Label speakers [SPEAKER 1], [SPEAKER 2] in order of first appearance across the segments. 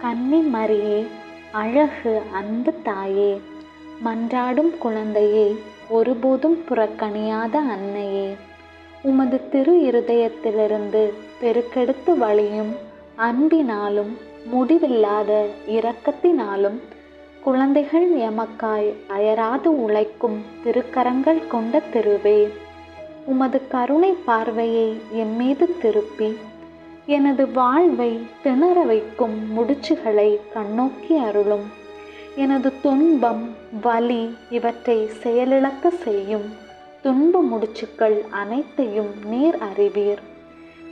[SPEAKER 1] கன்னி மரியே அழகு அன்பு தாயே. மன்றாடும் குழந்தையே ஒருபோதும் புறக்கணியாத அன்னையே. உமது திரு இருதயத்திலிருந்து பெருக்கெடுத்து வழியும் அன்பினாலும் முடிவில்லாத இரக்கத்தினாலும் குழந்தைகள் எமக்காய் அயராது உழைக்கும் திருக்கரங்கள் கொண்ட திருவே. உமது கருணை பார்வையை என் மீது திருப்பி எனது வாழ்வை திணற வைக்கும் முடிச்சுகளை கண்ணோக்கி அருளும். எனது துன்பம் வலி இவற்றை செயலிழக்க செய்யும். துன்ப முடிச்சுக்கள் அனைத்தையும் நீர் அறிவீர்.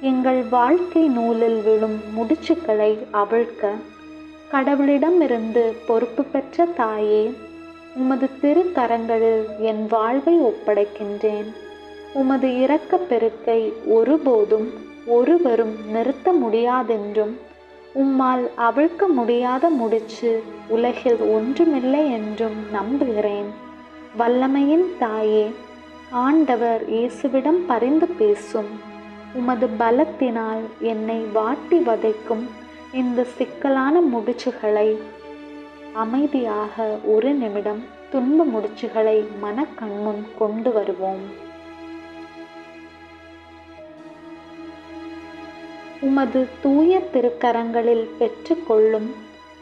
[SPEAKER 1] எங்கள் வாழ்க்கை நூலில் விழும் முடிச்சுக்களை அவிழ்க்க. கடவுளிடமிருந்து பொறுப்பு பெற்ற தாயே உமது திருக்கரங்களில் என் வாழ்வை ஒப்படைக்கின்றேன். உமது இரக்க பெருக்கை ஒருபோதும் ஒருவரும் நிறுத்த முடியாதென்றும் உம்மால் அவிழ்க்க முடியாத முடிச்சு உலகில் ஒன்றுமில்லை என்றும் நம்புகிறேன். வல்லமையின் தாயே ஆண்டவர் இயேசுவிடம் பரிந்து பேசும். உமது பலத்தினால் என்னை வாட்டி வதைக்கும் இந்த சிக்கலான முடிச்சுகளை அமைதியாக ஒரு நிமிடம் துன்ப முடிச்சுகளை மனக்கண்முன் கொண்டு வருவோம். உமது தூய திருக்கரங்களில் பெற்றுக்கொள்ளும்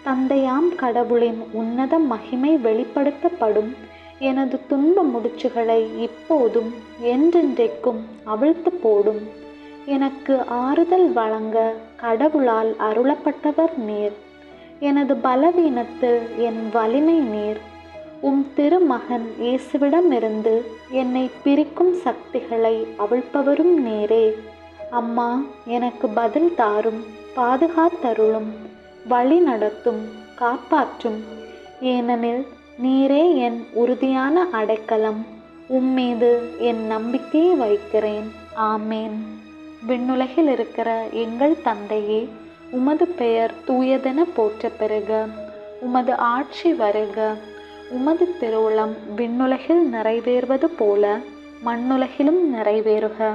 [SPEAKER 1] தந்தையாம் கடவுளின் உன்னத மகிமை வெளிப்படுத்தப்படும் எனது துன்ப முடிச்சுகளை இப்போதும் என்றென்றைக்கும் அவிழ்த்து போடும். எனக்கு ஆறுதல் வழங்க கடவுளால் அருளப்பட்டவர் நீர். எனது பலவீனத்தில் என் வலிமை நீர். உம் திருமகன் இயேசுவிடமிருந்து என்னை பிரிக்கும் சக்திகளை அவிழ்ப்பவரும் நீரே. அம்மா எனக்கு பதில் தாரும் பாதுகாத்தருளும் வழி நடத்தும் காப்பாற்றும். ஏனெனில் நீரே என் உறுதியான அடைக்கலம். உம்மீது என் நம்பிக்கையை வைக்கிறேன். ஆமேன். விண்ணுலகில் இருக்கிற எங்கள் தந்தையே உமது பெயர் தூயதென போற்ற பெறுக. உமது ஆட்சி வருக. உமது திருவுளம் விண்ணுலகில் நிறைவேறுவது போல மண்ணுலகிலும் நிறைவேறுக.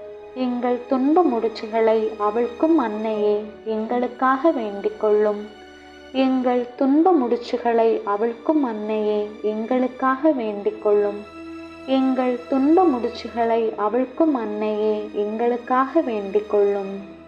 [SPEAKER 1] எங்கள் துன்ப முடிச்சுகளை அவளுக்கும் அன்னையே எங்களுக்காக வேண்டிக் கொள்ளும். எங்கள் துன்ப முடிச்சுகளை அவளுக்கும் அன்னையே எங்களுக்காக வேண்டிக் கொள்ளும். எங்கள் துன்ப முடிச்சுகளை அவளுக்கும் அன்னையே எங்களுக்காக வேண்டிக் கொள்ளும்.